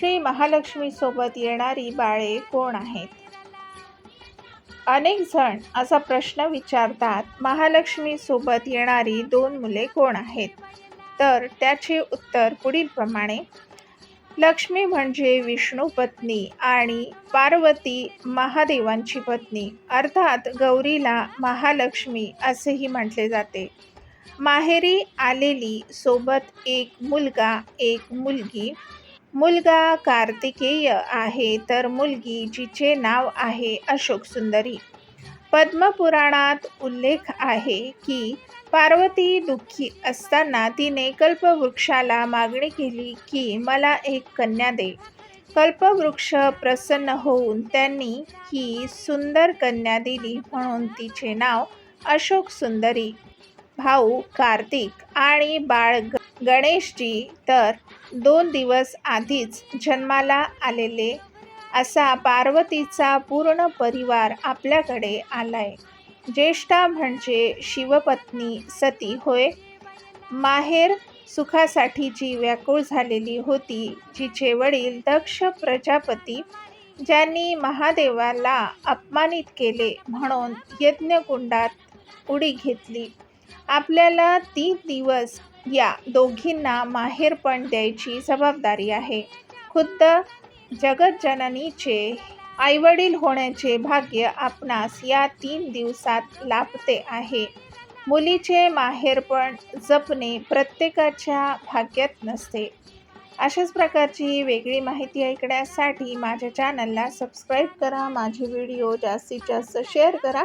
श्री महालक्ष्मीसोबत येणारी बाळे कोण आहेत? अनेक जण असा प्रश्न विचारतात महालक्ष्मीसोबत येणारी दोन मुले कोण आहेत? तर त्याचे उत्तर पुढीलप्रमाणे लक्ष्मी म्हणजे विष्णू पत्नी आणि पार्वती महादेवांची पत्नी. अर्थात गौरीला महालक्ष्मी असेही म्हटले जाते. माहेरी आलेली सोबत एक मुलगा एक मुलगी. मुलगा कार्तिकेय आहे तर मुलगी जिचे नाव आहे अशोक सुंदरी. पद्मपुराणात उल्लेख आहे की पार्वती दुःखी असताना तिने कल्पवृक्षाला मागणी केली की मला एक कन्या दे. कल्पवृक्ष प्रसन्न होऊन त्यांनी ही सुंदर कन्या दिली म्हणून तिचे नाव अशोक सुंदरी भाऊ कार्तिक आणि बाळ गणेशजी तर दोन दिवस आधीच जन्माला आलेले असा पार्वतीचा पूर्ण परिवार आपल्याकडे आलाय. ज्येष्ठा म्हणजे शिवपत्नी सती होय. माहेर सुखासाठी जी व्याकुळ झालेली होती जिचे वडील दक्ष प्रजापती ज्यांनी महादेवाला अपमानित केले म्हणून यज्ञकुंडात उडी घेतली. आपल्याला तीन दिवस या दोघींना माहेरपण द्यायची जबाबदारी आहे. खुद्द जगज्जननीचे आईवडील होण्याचे भाग्य आपणास या तीन दिवसात लाभते आहे. मुलीचे माहेरपण जपणे प्रत्येकाच्या भाग्यात नसते. अशाच प्रकारची वेगळी माहिती ऐकण्यासाठी माझ्या चॅनलला सबस्क्राईब करा. माझे व्हिडिओ जास्तीत जास्त शेअर करा.